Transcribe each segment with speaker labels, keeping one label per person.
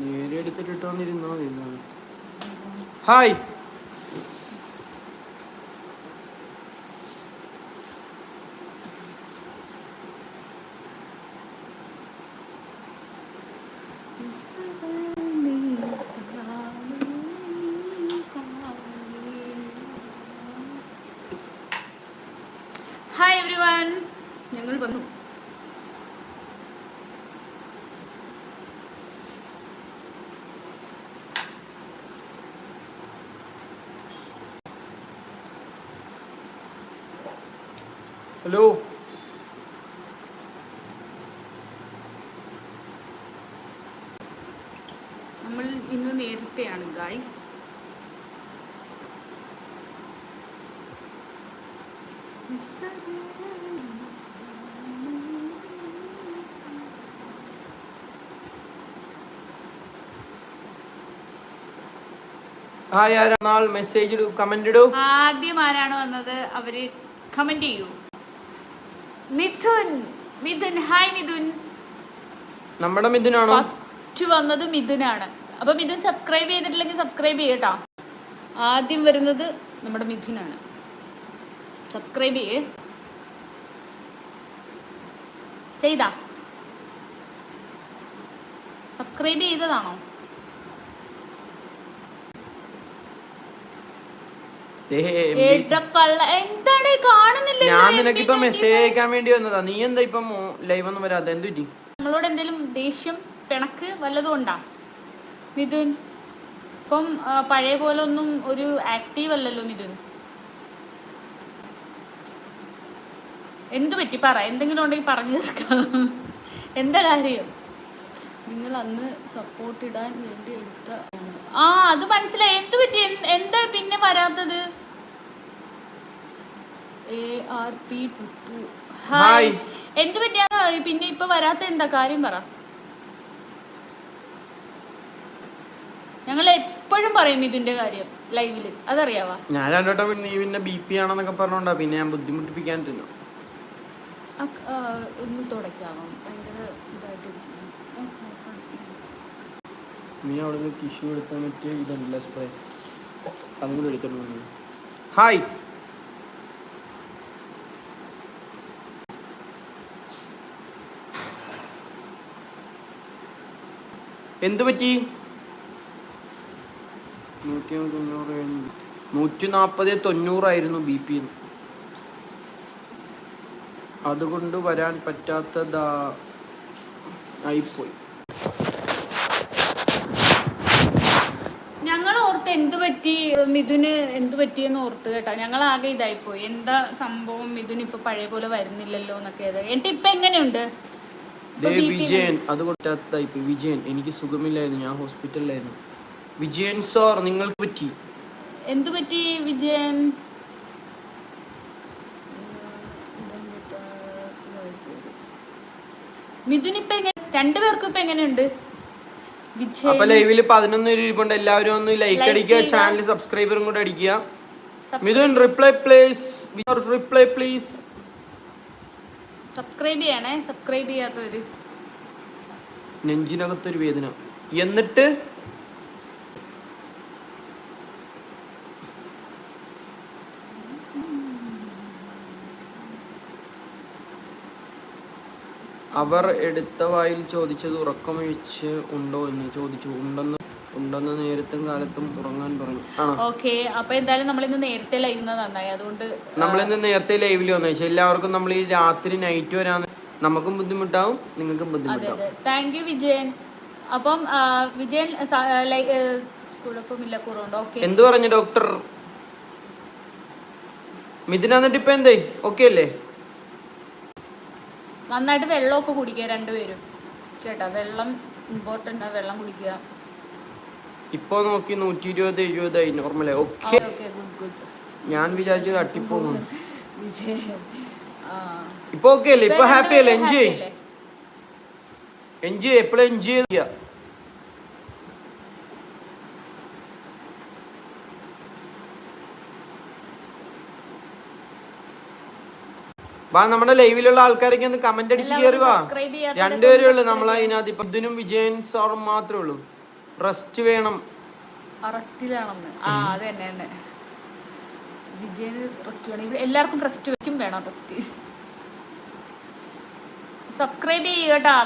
Speaker 1: നേരെ എടുത്തിട്ട് വന്നിരുന്നാ മതി എന്നാണ്. ഹായ്
Speaker 2: ഹായ് എവ്രി വൺ ഞങ്ങൾ വന്നു
Speaker 1: ഹലോ
Speaker 2: നമ്മൾ ഇന്ന് നേരത്തെയാണ് ഗായ്സ്
Speaker 1: ഹായ് ആരാൾ മെസ്സേജ് ഇടൂ കമന്റ് ഇടൂ.
Speaker 2: ആദ്യം ആരാണ് വന്നത്? അവർ കമന്റ് ചെയ്യൂ. മിഥുൻ. മിഥുൻ. ഹായ് മിഥുൻ.
Speaker 1: നമ്മുടെ മിഥുനാണോ?
Speaker 2: ഫസ്റ്റ് വന്നത് മിഥുനാണ്. അപ്പൊ ഇത് സബ്സ്ക്രൈബ് ചെയ്തിട്ടില്ലെങ്കിൽ സബ്സ്ക്രൈബ് ചെയ്യട്ടോ ആദ്യം വരുന്നത് നമ്മുടെ മിഥുനാണ്. സബ്സ്ക്രൈബ് ചെയ്യേ. ചെയ്താ. സബ്സ്ക്രൈബ് ചെയ്തതാണോ? എന്താണ് കാണുന്നില്ല
Speaker 1: ഞാൻ നിനക്കിപ്പോ മെസ്സേജ് അയക്കാൻ വേണ്ടി വന്നതാ. നീ എന്താ ഇപ്പൊ ലൈവ് ഒന്നും വരാതെ? എന്തു
Speaker 2: നമ്മളോട് എന്തെങ്കിലും ദേഷ്യം പിണക്ക് വല്ലതും ഉണ്ടാ? മിഥുൻ. ഇപ്പം പഴയ പോലെ ഒന്നും ഒരു ആക്റ്റീവ് അല്ലല്ലോ മിഥുൻ. എന്തു പറ്റി? പറ. എന്തെങ്കിലും ഉണ്ടെങ്കിൽ പറഞ്ഞു തീർക്കാം. എന്താ കാര്യം? നിങ്ങൾ അന്ന് സപ്പോർട്ട് ഇടാൻ വേണ്ടി എടുത്ത ആ അത് മനസ്സിലായി. എന്തു പറ്റി? എന്താ പിന്നെ വരാത്തത്? A R P puttu.
Speaker 1: Hi.
Speaker 2: Hi എന്ത് പറ്റിയാ പിന്നെ ഇപ്പൊ വരാത്ത എന്താ? കാര്യം പറ. ഞങ്ങൾ എപ്പോഴും പറയും ഇതിന്റെ കാര്യം ലൈവിൽ. അതറിയാവാ?
Speaker 1: ഞാൻ രണ്ടോട്ടം നീ പിന്നെ ബി പി ആണെന്നൊക്കെ പറഞ്ഞോണ്ടാ പിന്നെ ഞാൻ ബുദ്ധിമുട്ടിപ്പിക്കാണ്ടിരുന്നു
Speaker 2: അ- ഒന്ന് ഭയങ്കര ഇതായിട്ട്
Speaker 1: നീ അവിടെ നിന്ന് ടിഷ്യൂ എടുത്താൽ മറ്റേ ഇതുണ്ടല്ലോ സ്പ്രേ അതും കൂടി ഹായ് എന്ത് പറ്റി? നൂറ്റി തൊണ്ണൂറ്. നൂറ്റി നാൽപ്പത് തൊണ്ണൂറായിരുന്നു ബി പി അതുകൊണ്ട് വരാൻ പറ്റാത്തതാ ആയിപ്പോയി.
Speaker 2: ഞങ്ങൾ ഓർത്ത് എന്ത് പറ്റി മിഥുന് എന്ത് പറ്റിയെന്ന് ഓർത്ത് കേട്ടാ. ഞങ്ങൾ ആകെ ഇതായിപ്പോയി. എന്താ സംഭവം? മിഥുൻ ഇപ്പൊ പഴയ പോലെ വരുന്നില്ലല്ലോ എന്നൊക്കെ എന്നിട്ട് ഇപ്പൊ എങ്ങനെയുണ്ട്?
Speaker 1: വിജയൻ അത് കൊട്ടാത്തായിപ്പോയി വിജയൻ എനിക്ക് സുഖമില്ലായിരുന്നു. ഞാൻ ഹോസ്പിറ്റലിലായിരുന്നു. വിജയൻ സാർ നിങ്ങൾക്ക് പറ്റി?
Speaker 2: എന്തു പറ്റി വിജയൻ? മിഥുൻ ഇപ്പൊ എങ്ങനെ രണ്ടുപേർക്കും ഇപ്പൊ എങ്ങനെയുണ്ട്?
Speaker 1: അപ്പൊ ലൈവിൽ പതിനൊന്ന് ഇരിപ്പുണ്ട് എല്ലാവരും ഒന്ന് ലൈക്ക് അടിക്കുക. ചാനൽ സബ്സ്ക്രൈബറും കൂടെ അടിക്കുക. Mithun reply please reply please
Speaker 2: subscribe ചെയ്യണേ. സബ്സ്ക്രൈബ് ചെയ്യാത്തവര്.
Speaker 1: നെഞ്ചിനകത്തൊരു വേദന. എന്നിട്ട് അവർ എടുത്ത വായിൽ ചോദിച്ചത് ഉറക്കമൊഴിച്ച് ഉണ്ടോ എന്ന് ചോദിച്ചു. ഉണ്ടെന്ന് ഉണ്ടെന്ന് നേരത്തും കാലത്തും ഉറങ്ങാൻ പറഞ്ഞു.
Speaker 2: ഓക്കെ അപ്പൊ എന്തായാലും നമ്മൾ ഇന്ന് നേരത്തെ ലൈവ് നന്നായി. അതുകൊണ്ട്
Speaker 1: നമ്മളിന്ന് നേരത്തെ ലൈവിൽ വന്നു. വെച്ചാൽ എല്ലാവർക്കും നമ്മൾ ഈ രാത്രി നൈറ്റ് വരാൻ നമുക്കും ബുദ്ധിമുട്ടാവും നിങ്ങൾക്കും ബുദ്ധിമുട്ടാവും.
Speaker 2: Thank you Vijayan. അപ്പം വിജയൻ കുഴപ്പമില്ല കുറവുണ്ട്. ഓക്കെ.
Speaker 1: എന്ത് പറഞ്ഞു ഡോക്ടർ? മിഥുന എന്നിട്ട് ഇപ്പൊ എന്തേ? ഓക്കെ അല്ലേ?
Speaker 2: നന്നായിട്ട് വെള്ളമൊക്കെ കുടിക്കുക രണ്ടുപേരും. കേട്ടോ? വെള്ളം ഇമ്പോർട്ടന്റ് വെള്ളം കുടിക്കുക.
Speaker 1: ഇപ്പൊ നോക്കി നൂറ്റി ഇരുപത് എഴുപതായി ഓക്കെ
Speaker 2: ഓക്കെ ഗുഡ് ഗുഡ്
Speaker 1: ഞാൻ വിചാരിച്ചു തട്ടിപ്പോകും
Speaker 2: വിജയൻ ആ.
Speaker 1: ഇപ്പൊ ഓക്കെ അല്ലേ? ഇപ്പൊ ഹാപ്പി അല്ലേ?
Speaker 2: എൻജി
Speaker 1: എൻജോയ്. എൻജോയ് എപ്പോഴും എൻജോയ് ചെയ്യാ? വാ നമ്മുടെ ലൈവിലുള്ള ആൾക്കാരൊക്കെ ഒന്ന് കമന്റ് അടിച്ച് കയറി വാ. രണ്ടുപേരേ ഉള്ളൂ നമ്മളെ അതിനകത്ത് ഇപ്പൊ ഇതിനും വിജയൻ സാറും മാത്രമേ ഉള്ളൂ. റെസ്റ്റ് വേണം.
Speaker 2: അറസ്റ്റിലാണെന്ന് ആ അത് തന്നെ തന്നെ. വിജയന് റെസ്റ്റ് വേണം. ഇവിടെ എല്ലാവർക്കും റെസ്റ്റ് വെക്കും വേണം റെസ്റ്റ് സബ്സ്ക്രൈബ്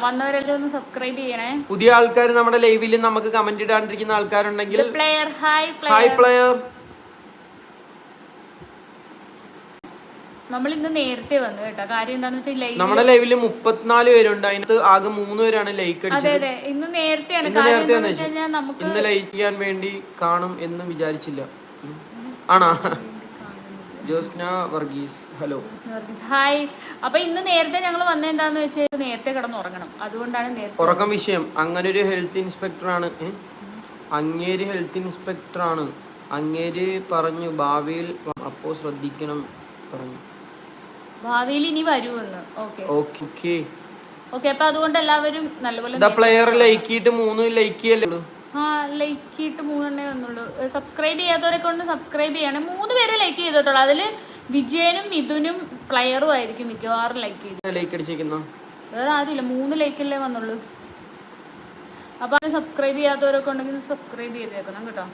Speaker 2: വന്നവരെല്ലാം ഒന്ന് സബ്സ്ക്രൈബ് ചെയ്യണേ.
Speaker 1: പുതിയ ആൾക്കാർ നമ്മുടെ ലൈവിൽ നമുക്ക് കമന്റ് ഇടാണ്ടിരിക്കുന്ന ആൾക്കാരുണ്ടെങ്കിൽ
Speaker 2: പ്ലെയർ ഹായ്
Speaker 1: ഹായ്
Speaker 2: പ്ലെയർ നമ്മൾ ഇന്ന് നേരത്തെ വന്നു കേട്ടോ. കാര്യം എന്താന്ന് വെച്ചാൽ ലൈവ്
Speaker 1: നമ്മുടെ ലൈവിൽ മുപ്പത്തിനാല് പേരുണ്ട്. അതിനകത്ത് ആകെ മൂന്ന് പേരാണ് ലൈക്ക്
Speaker 2: അതെ അതെ. ഇന്ന് നേരത്തെയാണ്. കാര്യം എന്താന്ന് വെച്ച് കഴിഞ്ഞാൽ നമുക്ക്
Speaker 1: ഇന്ന് ലൈക്ക് ചെയ്യാൻ വേണ്ടി കാണും എന്ന് വിചാരിച്ചില്ല. ആണാ? ആണോ ജോസ്ന വർഗീസ് ഹലോ.
Speaker 2: ഹായ്. അപ്പൊ ഇന്ന് നേരത്തെ ഞങ്ങൾ വന്ന എന്താന്ന് വെച്ചാൽ നേരത്തെ കിടന്ന് ഉറങ്ങണം അതുകൊണ്ടാണ് നേരത്തെ
Speaker 1: ഉറക്കം വിഷയം. അങ്ങനെ ഒരു ഹെൽത്ത് ഇൻസ്പെക്ടറാണ് ആണ്. അങ്ങേര് ഹെൽത്ത് ഇൻസ്പെക്ടറാണ് അങ്ങേര് പറഞ്ഞു ഭാവിയിൽ അപ്പോ ശ്രദ്ധിക്കണം പറഞ്ഞു.
Speaker 2: ഭാവിയിൽ ഇനി വരുമെന്ന്. ഓക്കെ
Speaker 1: ഓക്കെ ഓക്കെ
Speaker 2: അപ്പൊ അതുകൊണ്ട് എല്ലാവരും നല്ലപോലെ
Speaker 1: പ്ലെയർ ലൈക്ക് ചെയ്തിട്ട് മൂന്ന് ലൈക്ക് ചെയ്യല്ലേ?
Speaker 2: ആ ലൈക്ക് ചെയ്തിട്ട് മൂന്നെണ്ണേ വന്നുള്ളൂ. സബ്സ്ക്രൈബ് ചെയ്യാത്തവരൊക്കെ ഒന്ന് സബ്സ്ക്രൈബ് ചെയ്യണം. മൂന്ന് പേര് ലൈക്ക് ചെയ്തിട്ടുള്ളൂ. അതിൽ വിജയനും മിഥുനും പ്ലെയറും ആയിരിക്കും മിക്കവാറും ലൈക്ക് ചെയ്ത്.
Speaker 1: ലൈക്ക് അടിച്ചിരിക്കുന്നു
Speaker 2: വേറെ ആരുമില്ല. മൂന്ന് ലൈക്കല്ലേ വന്നുള്ളൂ. അപ്പോൾ അത് സബ്സ്ക്രൈബ് ചെയ്യാത്തവരൊക്കെ ഉണ്ടെങ്കിൽ സബ്സ്ക്രൈബ് ചെയ്തേക്കണം കേട്ടോ.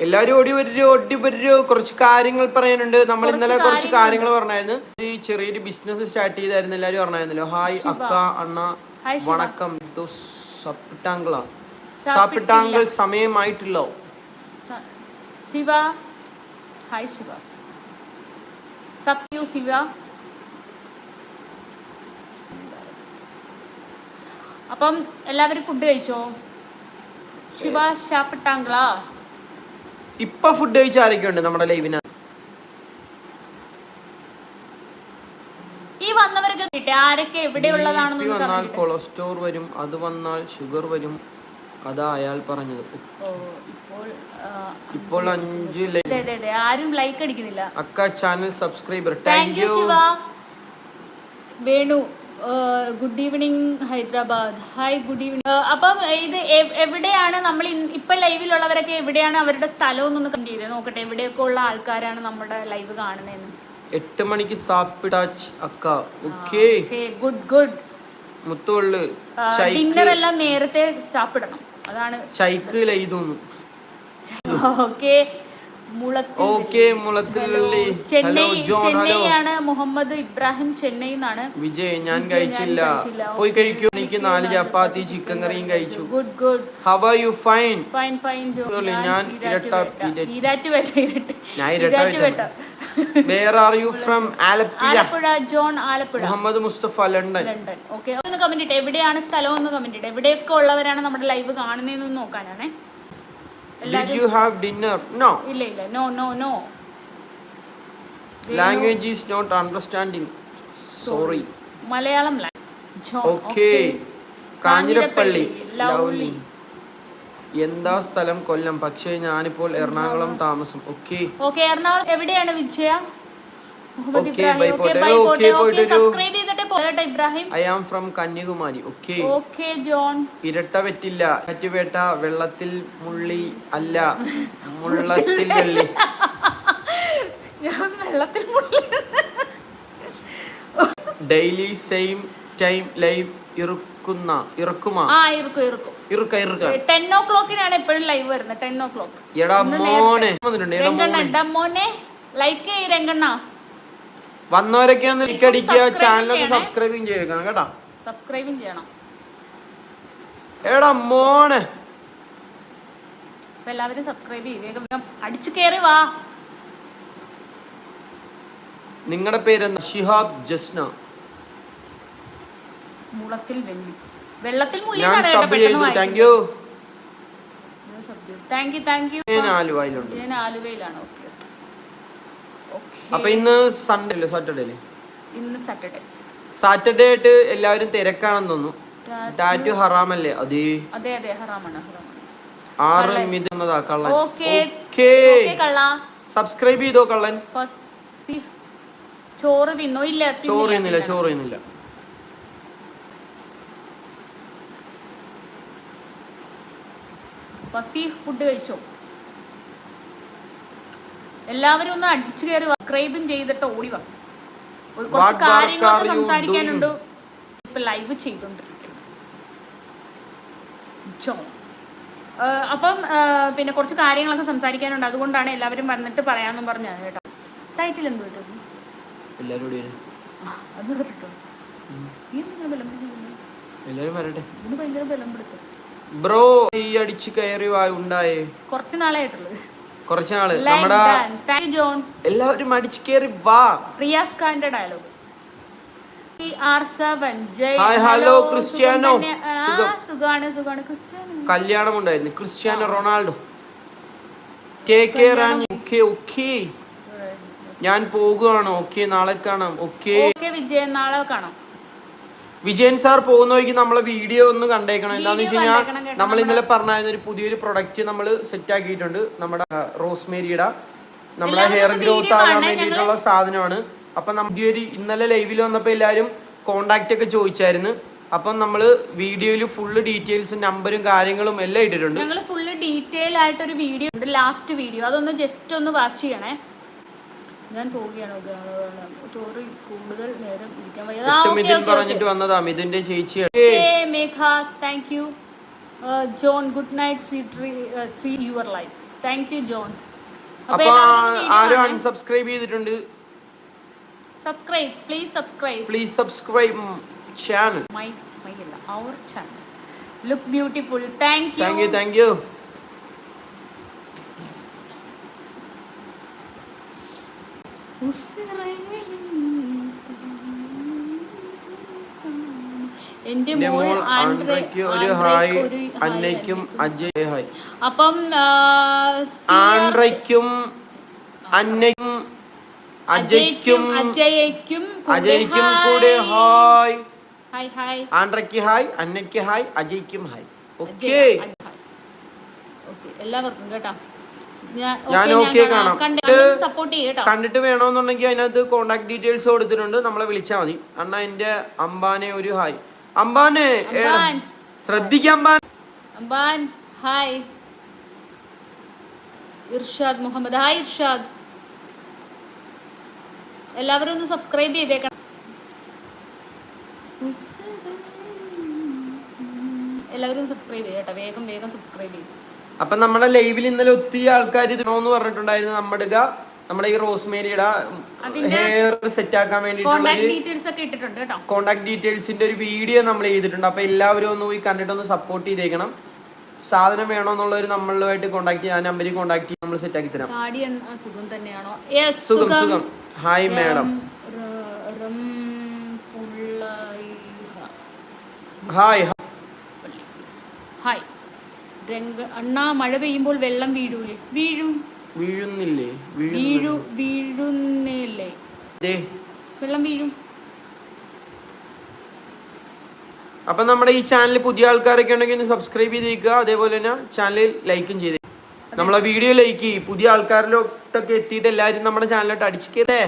Speaker 1: എല്ലാവരും ഓടി വരൂ ഓടി വരൂ. കുറച്ച് കാര്യങ്ങൾ പറയാനുണ്ട്. നമ്മൾ ഇന്നലെ കുറച്ച് കാര്യങ്ങൾ. പറഞ്ഞായിരുന്നു. ഒരു ചെറിയൊരു ബിസിനസ് സ്റ്റാർട്ട് ചെയ്തായിരുന്നു എല്ലാവരും പറഞ്ഞായിരുന്നല്ലോ. ഹായ് അക്ക അണ്ണ വണക്കം. സപ്പിട്ടാങ്കള. സപ്പിട്ടാങ്കൾ
Speaker 2: സമയമായിട്ടുള്ളോ? ശിവ. ഹായ് ശിവ. സപ്യു ശിവ. അപ്പം എല്ലാവരും ഫുഡ് കഴിച്ചോ? ശിവ ഷാപ്പിട്ടാങ്കളാ
Speaker 1: ഇപ്പൊ ഫുഡ് കഴിച്ച ആരൊക്കെയുണ്ട് നമ്മുടെ ലൈവിന്
Speaker 2: ഈ വന്നവരൊക്കെ കിട്ടി ആരൊക്കെ എവിടെയുള്ളതാണെന്നൊന്ന്
Speaker 1: വന്നാൽ കൊളസ്ട്രോൾ വരും അത് വന്നാൽ ഷുഗർ വരും അതാ അയാൾ പറഞ്ഞത്.
Speaker 2: ഇപ്പോൾ
Speaker 1: അഞ്ചു
Speaker 2: ആരും ലൈക്ക് അടിക്കുന്നില്ല.
Speaker 1: അക്ക channel subscriber
Speaker 2: thank you Venu. Good evening Hyderabad. Hi good evening. അപ്പം ഇത് എവിടെയാണ് നമ്മൾ ഇപ്പൊ ലൈവിലുള്ളവരൊക്കെ എവിടെയാണ് അവരുടെ സ്ഥലം എന്നൊന്ന് കണ്ടു ചെയ്തേ. നോക്കട്ടെ എവിടെയൊക്കെ ഉള്ള ആൾക്കാരാണ് നമ്മുടെ ലൈവ് കാണുന്നതെന്ന്.
Speaker 1: എട്ട് മണിക്ക് സാപ്പിടാച്ച് അക്ക. ഓക്കേ.
Speaker 2: Good good.
Speaker 1: മുത്തുള്ളു.
Speaker 2: ഡിന്നർ എല്ലാം നേരത്തെ സാപ്പിടണം. അതാണ്
Speaker 1: ചൈക്ക് ലൈതോന്നു
Speaker 2: ഓക്കെ.
Speaker 1: ഓക്കെ മുളത്തിലി ഹലോ ജോൺ ഹലോ
Speaker 2: ചെന്നൈയാണ് മുഹമ്മദ് ഇബ്രാഹിം ചെന്നൈ എന്നാണ്.
Speaker 1: വിജയ് ഞാൻ കഴിച്ചില്ല. പോയി കഴിക്കൂ. എനിക്ക് നാല് ചപ്പാത്തി ചിക്കൻ കറിയും കഴിച്ചു.
Speaker 2: Good good
Speaker 1: how are you fine
Speaker 2: fine fine Jo.
Speaker 1: ഞാൻ ഇരട്ട ഇരട്ട-
Speaker 2: ഈരാറ്റുപേട്ട ഇരട്ട.
Speaker 1: ഞാൻ ഇരട്ട where are you from Alappuzha.
Speaker 2: Alappuzha John Alappuzha.
Speaker 1: Muhammad Mustafa London
Speaker 2: London okay ഒന്ന് കമന്റ് ഇട്ടെ. എവിടെയാണ് സ്ഥലം ഒന്ന് കമന്റ് ഇട്ടെ. എവിടെയൊക്കെ ഉള്ളവരാണ് നമ്മുടെ ലൈവ് കാണുന്നതെന്ന് നോക്കാനാണേ.
Speaker 1: Did you have dinner? No.
Speaker 2: ഇല്ല ഇല്ല. No no no
Speaker 1: Language is not understanding. Sorry.
Speaker 2: Malayalam ലാ-
Speaker 1: കാഞ്ഞിരപ്പള്ളി.
Speaker 2: ലവ്ലി
Speaker 1: എന്താ സ്ഥലം കൊല്ലം? പക്ഷേ ഞാനിപ്പോൾ എറണാകുളം താമസം. ഓക്കെ
Speaker 2: ഓക്കെ എറണാകുളം എവിടെയാണ് Vijaya?
Speaker 1: I am from Kanyakumari. Okay
Speaker 2: okay John
Speaker 1: ഇരട്ട പറ്റില്ല കറ്റുവേട്ട വെള്ളത്തിൽ മുള്ളി അല്ല. മുള്ളത്തിൽ വെള്ളി.
Speaker 2: ഞാൻ വെള്ളത്തിൽ.
Speaker 1: ഡെയിലി സെയിം ടൈം ലൈവ് ഇറുക്കുന്ന ഇറക്കുമാ?
Speaker 2: ആ ഇറുക്കും ഇറുക്കും.
Speaker 1: ഇറുക്ക ഇറുക്ക.
Speaker 2: ടെൻ ഓ ക്ലോക്കിനാണ് എപ്പോഴും ലൈവ് വരുന്നത്. ടെൻ ഓ ക്ലോക്ക്
Speaker 1: എടാ മോനെ. വന്നിട്ടുണ്ട്. എടാ മോനെ.
Speaker 2: ലൈക്ക് ചെയ്യ് രംഗണ്ണ.
Speaker 1: വന്നവരൊക്കെ ഒന്ന് ലിക്ക് അടിക്കുക ചാനലൊക്കെ
Speaker 2: ചെയ്യണേ.
Speaker 1: സബ്സ്ക്രൈബും ചെയ്തേക്കണം കേട്ടാ.
Speaker 2: സബ്സ്ക്രൈബും ചെയ്യണം.
Speaker 1: എടാ
Speaker 2: അപ്പൊ എല്ലാവരും സബ്സ്ക്രൈബ് ചെയ്യും. വേഗം വേഗം അടിച്ചു കയറി വാ.
Speaker 1: നിങ്ങളുടെ പേരെന്താ? ഷിഹാബ് ജസ്ന.
Speaker 2: മുളത്തിൽ വെള്ളി വെള്ളത്തിൽ
Speaker 1: ഞാൻ സബ് ചെയ്തു thank you
Speaker 2: thank you thank you
Speaker 1: ഞാൻ
Speaker 2: ഞാൻ ആലുവയിലാണ്. ഓക്കെ
Speaker 1: അപ്പൊ ഇന്ന് സൺഡേ അല്ലേ? സാറ്റർഡേ അല്ലേ?
Speaker 2: ഇന്ന് സാറ്റർഡേ
Speaker 1: സാറ്റർഡേ ആയിട്ട് എല്ലാവരും തിരക്കാണെന്ന് തോന്നുന്നു. ടാറ്റു ഹറാമല്ലേ? അതേ.
Speaker 2: അതെ അതെ. ഹറാമാണ്
Speaker 1: ആറ് മിത് എന്നതാ കള്ളൻ.
Speaker 2: ഓക്കെ
Speaker 1: ഓക്കേ
Speaker 2: കള്ള.
Speaker 1: സബ്സ്ക്രൈബ് ചെയ്തോ കള്ളൻ?
Speaker 2: ചോറ് തിന്നോ? ഇല്ല
Speaker 1: ചോറ്
Speaker 2: തിന്നില്ല.
Speaker 1: ചോറ് തിന്നില്ല.
Speaker 2: ഫസീഹ് ഫുഡ് കഴിച്ചോ? എല്ലാവരും ഒന്ന് അടിച്ചു കയറി സബ്സ്ക്രൈബും ചെയ്തിട്ട് ഓടി വാ. കുറച്ച്
Speaker 1: കാര്യങ്ങൾ
Speaker 2: സംസാരിക്കാനുണ്ട്. ഇപ്പൊ ലൈവ് ചെയ്തോണ്ടിരിക്കുന്നത് ജോൺ അപ്പം പിന്നെ കുറച്ച് കാര്യങ്ങളൊക്കെ സംസാരിക്കാനുണ്ട്. അതുകൊണ്ടാണ് എല്ലാവരും വന്നിട്ട് പറയാമെന്നും പറഞ്ഞത് കേട്ടോ. ടൈറ്റിൽ എന്ത് കിട്ടും അത് കേട്ടോ നീ എന്തിനാ ബലം പിടിച്ചിരിക്കുന്നത്
Speaker 1: എല്ലാവരും വരട്ടെ.
Speaker 2: ഇതിന് ഭയങ്കര ബലം പിടുത്തം.
Speaker 1: ബ്രോ ഈ അടിച്ച് കയറി ഉണ്ടായേ.
Speaker 2: കുറച്ച് നാളെ ആയിട്ടുള്ളൂ
Speaker 1: കുറച്ച്
Speaker 2: നാൾ
Speaker 1: നമ്മുടെ
Speaker 2: ജോൺ
Speaker 1: എല്ലാവരും അടിച്ചു കയറി വാ.
Speaker 2: റിയാസ് ഖാന്റെ ഡയലോഗ്
Speaker 1: ഹലോ ക്രിസ്ത്യാനോ.
Speaker 2: സുഖാണ് സുഖാണ്.
Speaker 1: കല്യാണം ഉണ്ടായിരുന്നു Cristiano Ronaldo. Take care and okay okay. ഞാൻ പോകുകയാണ് ഓക്കെ നാളെ കാണാം. ഓക്കെ
Speaker 2: വിജയൻ. നാളെ കാണാം.
Speaker 1: വിജയൻ സാർ പോകുന്ന വഴിക്ക് നമ്മളെ വീഡിയോ ഒന്ന് കണ്ടേക്കണം. എന്താന്ന് വെച്ച് കഴിഞ്ഞാൽ നമ്മൾ ഇന്നലെ പറഞ്ഞൊരു ഒരു പുതിയൊരു പ്രൊഡക്റ്റ് നമ്മൾ സെറ്റ് ആക്കിയിട്ടുണ്ട്. നമ്മുടെ റോസ്മേരിയുടെ നമ്മളെ
Speaker 2: എല്ലാവരും
Speaker 1: ഹെയർ ഗ്രോത്ത് ആകാൻ വേണ്ടിയിട്ടുള്ള സാധനമാണ്. അപ്പൊ നമ്മൾ പുതിയൊരു ഇന്നലെ ലൈവിൽ വന്നപ്പോൾ എല്ലാവരും കോണ്ടാക്ട് ഒക്കെ ചോദിച്ചായിരുന്നു. അപ്പം നമ്മൾ വീഡിയോയിൽ ഫുള്ള് ഡീറ്റെയിൽസും നമ്പറും കാര്യങ്ങളും എല്ലാം ഇട്ടിട്ടുണ്ട്.
Speaker 2: ഞങ്ങൾ ഫുള്ള് ഡീറ്റെയിൽ ആയിട്ടൊരു വീഡിയോ ഉണ്ട് ലാസ്റ്റ് വീഡിയോ അതൊന്ന് ജസ്റ്റ് ഒന്ന് വാച്ച് ചെയ്യണേ. ഞാൻ പോവുകയാണ് തോറി കൂടുതൽ നേരം ഇരിക്കാൻ വയ്യ.
Speaker 1: പറഞ്ഞിട്ട്. വന്നതാ മിഥുന്റെ ചേച്ചി
Speaker 2: Okay, Megha thank you John good night sweet see your life thank you John.
Speaker 1: അപ്പൊ ആരും അൺസബ്സ്ക്രൈബ് ചെയ്തിട്ടുണ്ട്.
Speaker 2: Subscribe please subscribe
Speaker 1: please subscribe channel
Speaker 2: my my അല്ല our channel look beautiful thank
Speaker 1: thank you
Speaker 2: you
Speaker 1: thank you
Speaker 2: എന്റെ
Speaker 1: എന്റെ
Speaker 2: മോൾ
Speaker 1: മോൾ ആൻഡ്രയ്ക്ക് ഒരു
Speaker 2: ആൻഡ്രയ്ക്ക്
Speaker 1: ഹായ്
Speaker 2: ഒരു ഹായ്
Speaker 1: അന്നയ്ക്കും അജയ് ഹായ്.
Speaker 2: അപ്പം ആ, സിയർ-
Speaker 1: ആൻഡ്രയ്ക്കും അന്നയ്ക്കും അജയ്ക്കും
Speaker 2: അജയ്ക്കും കൂടെ
Speaker 1: അജയ്ക്കും
Speaker 2: ഹായ്.
Speaker 1: കൂടെ hi.
Speaker 2: Hi hi.
Speaker 1: ആൻഡ്രയ്ക്ക് hi അന്നയ്ക്ക് hi അജയ്ക്കും hi. Okay.
Speaker 2: Ajay, Ajay, hi. Okay, എല്ലാവർക്കും കേട്ടോ. ഞാൻ
Speaker 1: ഓക്കെ കാണാം. കണ്ടിട്ട് വേണമെന്നുണ്ടെങ്കിൽ അതിനകത്ത് കോണ്ടാക്ട് ഡീറ്റെയിൽസ് കൊടുത്തിട്ടുണ്ട്. നമ്മളെ വിളിച്ചാൽ മതി. അണ്ണ എന്റെ അമ്പാനെ ഒരു ഹായ്. അമ്പാനെ. ശ്രദ്ധിക്കാം അമ്പാൻ
Speaker 2: അമ്പാൻ ഹായ്. ഇർഷാദ് മുഹമ്മദ് ഹായ് ഇർഷാദ്. എല്ലാവരും ഒന്ന് സബ്സ്ക്രൈബ് ചെയ്തേക്കണം. എല്ലാവരും സബ്സ്ക്രൈബ് ചെയ്യട്ടോ വേഗം വേഗം സബ്സ്ക്രൈബ് ചെയ്യും.
Speaker 1: അപ്പൊ നമ്മുടെ ലൈവിൽ ഇന്നലെ ഒത്തിരി ആൾക്കാർ ഇതിനോന്ന് പറഞ്ഞിട്ടുണ്ടായിരുന്നു. നമ്മുടെ നമ്മുടെ ഈ റോസ്മേരിയുടെ ഹെയർ സെറ്റ് ആക്കാൻ വേണ്ടിയിട്ടുള്ള കോണ്ടാക്ട് ഡീറ്റെയിൽസിന്റെ ഒരു വീഡിയോ നമ്മൾ ചെയ്തിട്ടുണ്ട്. അപ്പൊ എല്ലാവരും ഒന്ന് പോയി കണ്ടിട്ടൊന്ന് സപ്പോർട്ട് ചെയ്തേക്കണം. സാധനം വേണോ എന്നുള്ളവർ നമ്മളുമായിട്ട് കോണ്ടാക്ട് ചെയ്യാൻ നമ്പറിൽ കോണ്ടാക്ട് ചെയ്ത് നമ്മൾ സെറ്റ് ആക്കി തരാം.
Speaker 2: സുഖം തന്നെയാണോ?
Speaker 1: സുഖം സുഖം. Hi madam hi
Speaker 2: hi Ranga അണ്ണാ മഴ പെയ്യുമ്പോൾ വെള്ളം വീഴൂലേ? വീഴും.
Speaker 1: വീഴുന്നില്ലേ?
Speaker 2: വീഴു
Speaker 1: വീഴുന്നു
Speaker 2: വീഴുന്നില്ലേ? വെള്ളം വീഴും.
Speaker 1: അപ്പൊ നമ്മുടെ ഈ ചാനൽ പുതിയ ആൾക്കാരൊക്കെ ഉണ്ടെങ്കിൽ ഒന്ന് സബ്സ്ക്രൈബ് ചെയ്തേക്കുക. അതേപോലെ തന്നെ ചാനൽ ലൈക്കും ചെയ്തേ. നമ്മളെ വീഡിയോ ലൈക്ക് ചെയ്യും. പുതിയ ആൾക്കാരിലോട്ടൊക്കെ എത്തിയിട്ട് എല്ലാവരും നമ്മുടെ ചാനലിലോട്ട് അടിച്ചിട്ടേ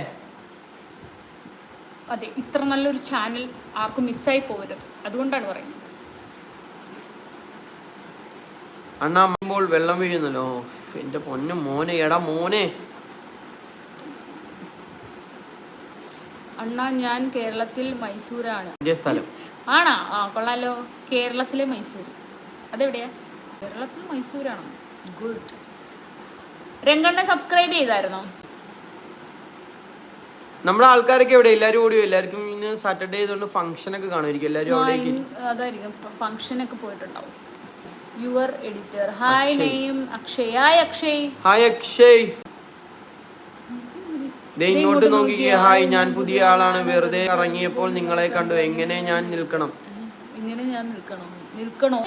Speaker 2: അതെ ഇത്ര നല്ലൊരു ചാനൽ ആർക്കും മിസ്സായി പോകരുത്. അതുകൊണ്ടാണ് പറയുന്നത്.
Speaker 1: അണ്ണ അമ്മുമ്പോൾ വെള്ളം വീഴുന്നല്ലോ. എന്റെ എന്റെ പൊന്നു മോനെ എടാ മോനെ.
Speaker 2: അണ്ണാ ഞാൻ കേരളത്തിൽ മൈസൂരാണ്.
Speaker 1: എന്റെ സ്ഥലം.
Speaker 2: ആണോ? ആ കൊള്ളാലോ. കേരളത്തിലെ മൈസൂർ. അതെവിടെയാ? കേരളത്തിൽ മൈസൂരാണോ? ഗുഡ്. രംഗണ്ണ സബ്സ്ക്രൈബ് ചെയ്തായിരുന്നോ?
Speaker 1: നമ്മുടെ ആൾക്കാരൊക്കെ എവിടെ? എല്ലാരും ഓടിയോ എല്ലാവർക്കും ഇന്ന് സാറ്റർഡേ ആയതുകൊണ്ട് ഫംഗ്ഷൻ ഒക്കെ കാണുമായിരിക്കും എല്ലാവരും
Speaker 2: അതായിരിക്കും. ഫംഗ്ഷനൊക്കെ പോയിട്ടുണ്ടാവും. Your editor. Hi. Name Akshay. Hi Akshay.
Speaker 1: Hi Akshay. ഇങ്ങോട്ട് നോക്കിക്കേ. ഹായ് ഞാൻ പുതിയ ആളാണ്. വെറുതെ ഇറങ്ങിയപ്പോൾ നിങ്ങളെ കണ്ടു. എങ്ങനെ ഞാൻ നിൽക്കണം?
Speaker 2: ഇങ്ങനെ ഞാൻ നിൽക്കണോ? നിൽക്കണോ?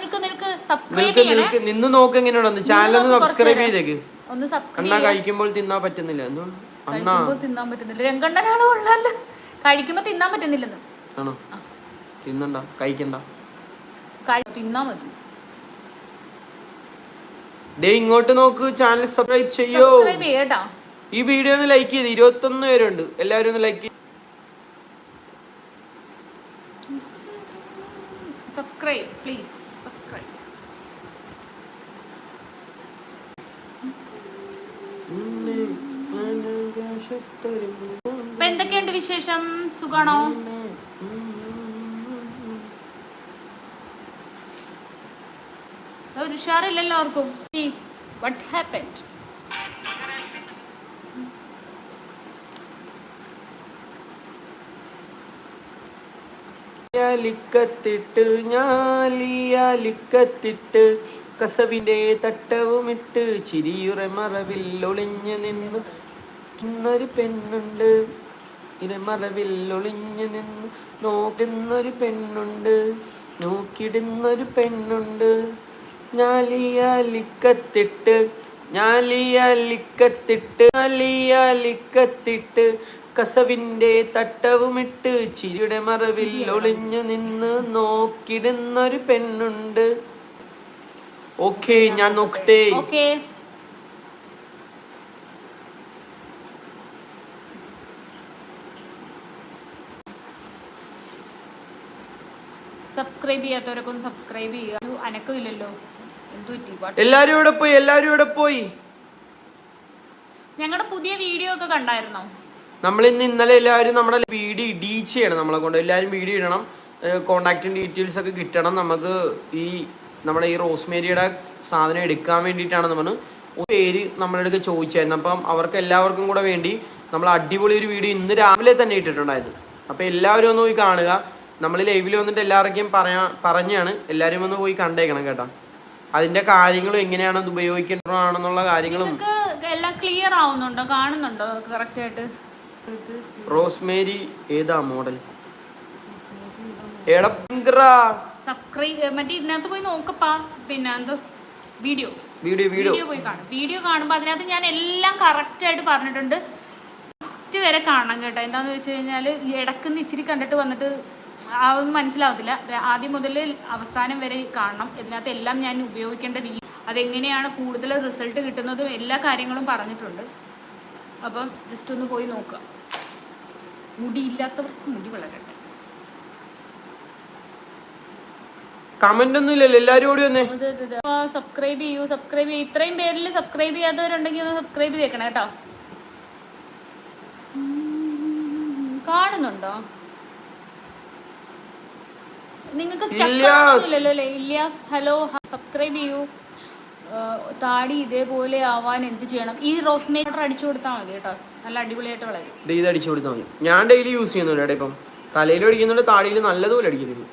Speaker 2: നിൽക്ക് നിൽക്ക്.
Speaker 1: നിന്ന് നോക്ക് എങ്ങനെയാണ് ചാനൽ ഒന്ന് സബ്സ്ക്രൈബ് ചെയ്തേക്ക്.
Speaker 2: ഒന്ന്
Speaker 1: അണ്ണ കഴിക്കുമ്പോൾ തിന്നാൻ പറ്റുന്നില്ല.
Speaker 2: തിന്നാൻ പറ്റുന്നില്ല. കഴിക്കുമ്പോൾ തിന്നാൻ പറ്റുന്നില്ലെന്ന്.
Speaker 1: ആണോ? തിന്നണ്ട. കഴിക്കണ്ട.
Speaker 2: കഴി- തിന്നാ മതി.
Speaker 1: ദേ ഇങ്ങോട്ട് നോക്ക് ചാനൽ സബ്സ്ക്രൈബ് ചെയ്യോ? ഈ വീഡിയോ ഒന്ന് ലൈക്ക് ചെയ്ത് ഇരുപത്തൊന്ന് പേരുണ്ട്. എല്ലാവരും ഒന്ന് ലൈക്ക്
Speaker 2: സബ്സ്ക്രൈബ് പ്ലീസ് സബ്സ്ക്രൈബ് എന്തൊക്കെയുണ്ട് വിശേഷം? സുഖാണോ? ഉഷാറില്ലല്ലോ ആർക്കും. വട്ട് ഹാപ്പൻഡ്
Speaker 1: ലിക്കത്തിട്ട് ഞാലിയാലിക്കത്തിട്ട് കസവിന്റെ തട്ടവുമിട്ട് ചിരിയുറെ മറവിൽ ഒളിഞ്ഞു നിന്നു. ഇന്നൊരു പെണ്ണുണ്ട് മറവിൽ ഒളിഞ്ഞു നിന്നു. നോക്കുന്നൊരു പെണ്ണുണ്ട് നോക്കിടുന്നൊരു പെണ്ണുണ്ട്. ഞാലിയാലിക്കത്തിട്ട് ഞാലിയാലിക്കത്തിട്ട് ഞാലിയാലിക്കത്തിട്ട് കസവിന്റെ തട്ടവുമിട്ട് ചിരിയുടെ മറവിൽ ഒളിഞ്ഞു നിന്ന് നോക്കിടുന്നൊരു പെണ്ണുണ്ട്. ഓക്കേ ഞാൻ നോക്കട്ടെ.
Speaker 2: സബ്സ്ക്രൈബ് ചെയ്യാത്തവരൊക്കെ ഒന്ന് സബ്സ്ക്രൈബ് ചെയ്യുക. അനക്കമില്ലല്ലോ?
Speaker 1: എല്ലാരും ഇവിടെ പോയി? എല്ലാരും ഇവിടെ പോയി?
Speaker 2: ഞങ്ങളുടെ പുതിയ വീഡിയോ ഒക്കെ കണ്ടായിരുന്നോ?
Speaker 1: നമ്മൾ ഇന്ന് ഇന്നലെ എല്ലാവരും നമ്മുടെ വീഡിയോ ഇടീച്ച് ചെയ്യണം നമ്മളെ കൊണ്ട്. എല്ലാവരും വീഡിയോ ഇടണം. കോണ്ടാക്ട് ഡീറ്റെയിൽസ് ഒക്കെ കിട്ടണം. നമുക്ക് ഈ നമ്മുടെ ഈ റോസ്മേരിയുടെ സാധനം എടുക്കാൻ വേണ്ടിയിട്ടാണ് നമ്മൾ ഒരു പേര് നമ്മളെടുക്ക് ചോദിച്ചായിരുന്നു. അപ്പം അവർക്ക് എല്ലാവർക്കും കൂടെ വേണ്ടി നമ്മൾ അടിപൊളി ഒരു വീഡിയോ ഇന്ന് രാവിലെ തന്നെ ഇട്ടിട്ടുണ്ടായിരുന്നു. അപ്പോൾ എല്ലാവരും ഒന്ന് പോയി കാണുക. നമ്മൾ ലൈവിൽ വന്നിട്ട് എല്ലാവർക്കും പറയാ പറഞ്ഞാണ്. എല്ലാവരും ഒന്ന് പോയി കണ്ടേക്കണം കേട്ടോ. അതിന്റെ കാര്യങ്ങളും എങ്ങനെയാണ് അത് ഉപയോഗിക്കേണ്ടതാണെന്നുള്ള കാര്യങ്ങളും
Speaker 2: എല്ലാം ക്ലിയർ ആവുന്നുണ്ടോ? കാണുന്നുണ്ടോ? കറക്റ്റ് ആയിട്ട്?
Speaker 1: റോസ്മേരി ഏതാ മോഡൽ?
Speaker 2: സബ്സ്ക്രൈബ് മറ്റേ ഇതിനകത്ത് പോയി നോക്കപ്പാ. പിന്നെ എന്തോ? വീഡിയോ
Speaker 1: വീഡിയോ വീഡിയോ
Speaker 2: പോയി കാണും. വീഡിയോ കാണുമ്പോൾ അതിനകത്ത് ഞാൻ എല്ലാം കറക്റ്റ് ആയിട്ട് പറഞ്ഞിട്ടുണ്ട്. ഫസ്റ്റ് വരെ കാണണം കേട്ടോ. എന്താന്ന് വെച്ച് കഴിഞ്ഞാൽ ഇടക്കുന്ന് ഇച്ചിരി കണ്ടിട്ട് വന്നിട്ട് ആ ഒന്നും മനസ്സിലാവത്തില്ല. ആദ്യം മുതൽ അവസാനം വരെ കാണണം. ഇതിനകത്ത് എല്ലാം ഞാൻ ഉപയോഗിക്കേണ്ട രീതി അതെങ്ങനെയാണ് കൂടുതൽ റിസൾട്ട് കിട്ടുന്നതും എല്ലാ കാര്യങ്ങളും പറഞ്ഞിട്ടുണ്ട്. അപ്പം ജസ്റ്റ് ഒന്ന് പോയി നോക്കുക. മുടിയില്ലാത്തവർക്ക് മുടി വളരട്ടെ.
Speaker 1: കമന്റ് ഒന്നും ഇല്ലല്ലോ. എല്ലാരും കൂടി വന്നേ.
Speaker 2: സബ്സ്ക്രൈബ് ചെയ്യൂ. സബ്സ്ക്രൈബ് ചെയ്യൂ. ഇത്രയും പേരിൽ സബ്സ്ക്രൈബ് ചെയ്യാത്തവരുണ്ടെങ്കിൽ ഒന്ന് സബ്സ്ക്രൈബ് ചെയ്യണം കേട്ടോ. കാണുന്നുണ്ടോ? നിങ്ങൾക്ക്. ഇല്ലല്ലോ ഇല്ല ഹലോ സബ്സ്ക്രൈബ് ചെയ്യൂ. താടി ഇതേപോലെ ആവാൻ എന്ത് ചെയ്യണം? ഈ റോസ് മേക്കർ അടിച്ചു കൊടുത്താൽ മതി കേട്ടോ. നല്ല അടിപൊളിയായിട്ട് വളരും.
Speaker 1: ഇത് അടിച്ചു കൊടുത്താൽ മതി. ഞാൻ ഡെയിലി യൂസ് ചെയ്യുന്നുണ്ട് എടാ ഇപ്പം. തലയിൽ അടിക്കുന്നുണ്ട് താടിയിൽ നല്ലതുപോലെ അടിക്കുന്നുണ്ട്.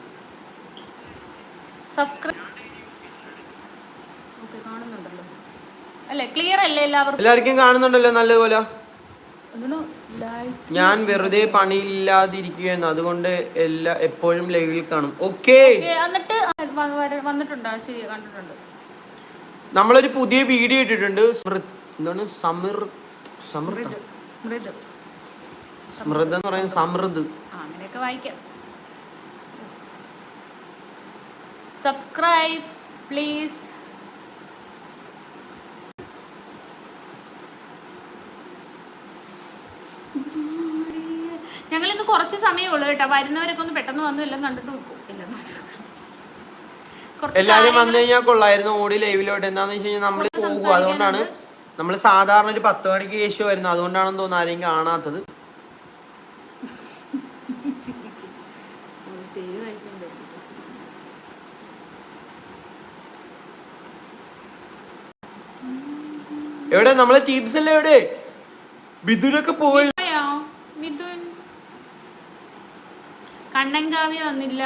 Speaker 2: സബ്സ്ക്രൈബ് ഓക്കെ കാണുന്നുണ്ടല്ലോ. അല്ലേ ക്ലിയർ അല്ലേ എല്ലാവർക്കും?
Speaker 1: എല്ലാവർക്കും കാണുന്നുണ്ടല്ലോ നല്ലതുപോലെ. ഞാൻ വെറുതെ പണിയില്ലാതിരിക്കുകയെന്ന് അതുകൊണ്ട് എല്ലാ എപ്പോഴും ലൈവിൽ കാണും. ഓക്കെ
Speaker 2: എന്നിട്ട് വന്നിട്ടുണ്ടോ? ശരി കണ്ടിട്ടുണ്ട്.
Speaker 1: നമ്മളൊരു പുതിയ വീഡിയോ ഇട്ടിട്ടുണ്ട്. എന്താണ്? സമൃ സമൃദ്ധ?
Speaker 2: മൃദു മൃദു.
Speaker 1: എന്ന് പറയുന്നത് സമൃദ്ധ്
Speaker 2: അങ്ങനെയൊക്കെ വായിക്കാം. സബ്സ്ക്രൈബ് പ്ലീസ് ഞങ്ങൾ ഇന്ന് കുറച്ച് സമയമേ ഉള്ളൂ കേട്ടോ. വരുന്നവരൊക്കെ ഒന്ന് പെട്ടെന്ന് വന്നു എല്ലാം കണ്ടിട്ട് വെക്കും
Speaker 1: എല്ലാരും വന്നു കഴിഞ്ഞാൽ കൊള്ളായിരുന്നു. ഓടി ലൈവിലോട്ട്. എന്താന്ന് വെച്ച് കഴിഞ്ഞാൽ നമ്മൾ പോകും. അതുകൊണ്ടാണ് നമ്മൾ സാധാരണ ഒരു പത്ത് മണിക്ക് ശേഷം വരുന്നത്. അതുകൊണ്ടാണെന്ന് തോന്നുന്നു ആരെയും കാണാത്തത്. എവിടെ? നമ്മളെ ടീംസ് അല്ലേ എവിടെ? ബിദുരൊക്കെ പോയി
Speaker 2: പോയോ? മിഥുൻ കണ്ണൻകാവ്യ വന്നില്ല.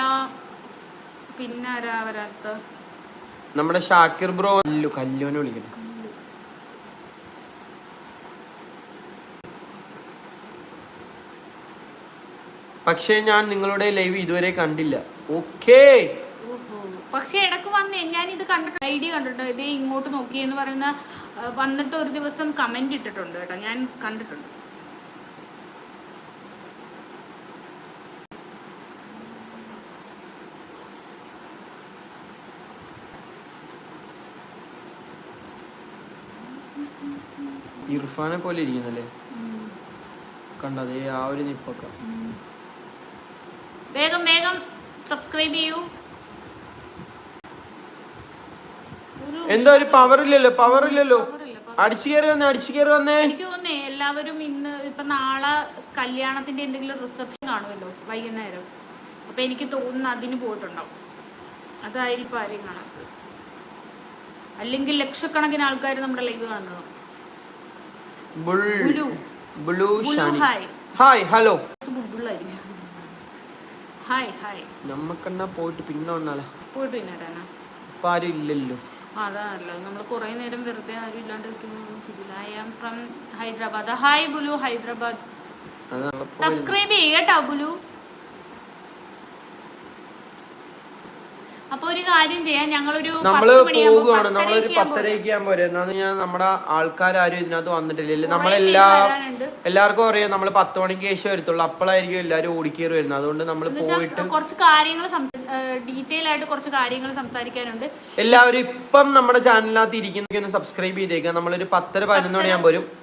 Speaker 2: പിന്നെ ആരാ വരാത്ത
Speaker 1: നമ്മുടെ ഷാക്കിർ ബ്രോ കല്ലു കല്ലുവിനെ വിളിക്കണം പക്ഷേ ഞാൻ നിങ്ങളുടെ ലൈവ് ഇതുവരെ കണ്ടില്ല. ഓക്കേ.
Speaker 2: പക്ഷെ ഇടയ്ക്ക് വന്നേ. ഞാൻ ഇത് കണ്ടിട്ട് ഐഡിയ കണ്ടിട്ടുണ്ട്. ഇത് ഇങ്ങോട്ട് നോക്കിയെന്ന് പറയുന്ന വന്നിട്ട് ഒരു ദിവസം കമന്റ് ഇട്ടിട്ടുണ്ട് കേട്ടോ. ഞാൻ കണ്ടിട്ടുണ്ട്.
Speaker 1: ഇർഫാനെ പോലെ ഇരിക്കുന്നല്ലേ. കണ്ടതേ ആ ഒരു നിപ്പൊക്കെ.
Speaker 2: വേഗം വേഗം സബ്സ്ക്രൈബ് ചെയ്യൂ.
Speaker 1: എന്താ ഒരു പവർ ഇല്ലല്ലോ പവർ ഇല്ലല്ലോ. അടിച്ചു കയറി വന്നേ അടിച്ചു കയറി വന്നേ.
Speaker 2: എനിക്ക് തോന്നുന്നേ എല്ലാവരും ഇന്ന് ഇപ്പൊ നാളെ കല്യാണത്തിന്റെ എന്തെങ്കിലും റിസപ്ഷൻ കാണുമല്ലോ വൈകുന്നേരം. അപ്പൊ എനിക്ക് തോന്നുന്നു അതിന് പോയിട്ടുണ്ടാവും. അതായിരിക്കും ആരെയും കാണാത്തത്. അല്ലെങ്കിൽ ലക്ഷക്കണക്കിന് ആൾക്കാർ നമ്മുടെ ലൈവ് കാണുന്നത്. Bulu.
Speaker 1: Shani.
Speaker 2: Hi.
Speaker 1: Hello.
Speaker 2: Hi hi.
Speaker 1: നമ്മക്കെന്നാ പോയിട്ട് പിന്നെ വന്നാലോ?
Speaker 2: പോയിട്ട് പിന്നെ വരാനാ?
Speaker 1: ഇപ്പൊ ആരും ഇല്ലല്ലോ.
Speaker 2: ആ, അതാ നല്ലത്. നമ്മൾ കുറേ നേരം വെറുതെ ആരും ഇല്ലാണ്ട് I am from Hyderabad. Hi Bulu Hyderabad. Subscribe ചെയ്യട്ടോ ബുലു. അപ്പൊ ഒരു കാര്യം ചെയ്യാം. ഞങ്ങളൊരു നമ്മൾ
Speaker 1: പോവുകയാണ് നമ്മളൊരു
Speaker 2: പത്തരയ്ക്ക്
Speaker 1: ഞാൻ പോരെ വരും. എന്നാന്ന് ഞാൻ നമ്മുടെ ആൾക്കാരും ഇതിനകത്ത് വന്നിട്ടില്ല. നമ്മളെല്ലാ എല്ലാവർക്കും അറിയാം നമ്മൾ പത്ത് മണിക്ക് ശേഷം വരത്തുള്ളൂ. അപ്പോഴായിരിക്കും എല്ലാവരും ഓടിക്കേറി വരുന്നത്. അതുകൊണ്ട് നമ്മൾ പോയിട്ട്
Speaker 2: കുറച്ച് കാര്യങ്ങൾ ഡീറ്റെയിൽ ആയിട്ട് കുറച്ച് കാര്യങ്ങൾ സംസാരിക്കാനുണ്ട്.
Speaker 1: എല്ലാവരും ഇപ്പം നമ്മുടെ ചാനലിനകത്ത് ഇരിക്കുന്ന സബ്സ്ക്രൈബ് ചെയ്തേക്കാം. നമ്മളൊരു പത്തര പതിനൊന്ന് മണിയാകുമ്പോൾ വരും.
Speaker 2: പോരും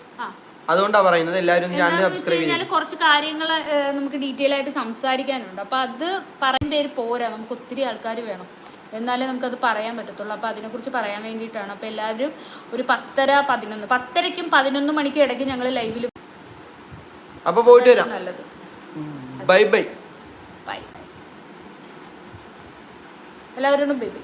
Speaker 1: അതുകൊണ്ടാ പറയുന്നത് എല്ലാവരും ചാനൽ സബ്സ്ക്രൈബ് ചെയ്യും.
Speaker 2: കുറച്ച് കാര്യങ്ങൾ നമുക്ക് ഡീറ്റെയിൽ ആയിട്ട് സംസാരിക്കാനുണ്ട്. അപ്പൊ അത് പറയുന്ന പേര് പോരാ. നമുക്ക് ഒത്തിരി ആൾക്കാർ വേണം. എന്നാലേ നമുക്കത് പറയാൻ പറ്റത്തുള്ളൂ. അപ്പോൾ അതിനെക്കുറിച്ച് പറയാൻ വേണ്ടിയിട്ടാണ്. അപ്പോൾ എല്ലാവരും ഒരു പത്തര പതിനൊന്ന് പത്തരയ്ക്കും പതിനൊന്ന് മണിക്കും ഇടയ്ക്ക് ഞങ്ങൾ ലൈവിൽ
Speaker 1: അപ്പൊ പോയിട്ട് വരാം.
Speaker 2: നല്ലത്.
Speaker 1: Bye bye.
Speaker 2: ബൈ. എല്ലാവരോടും ബൈ ബൈ.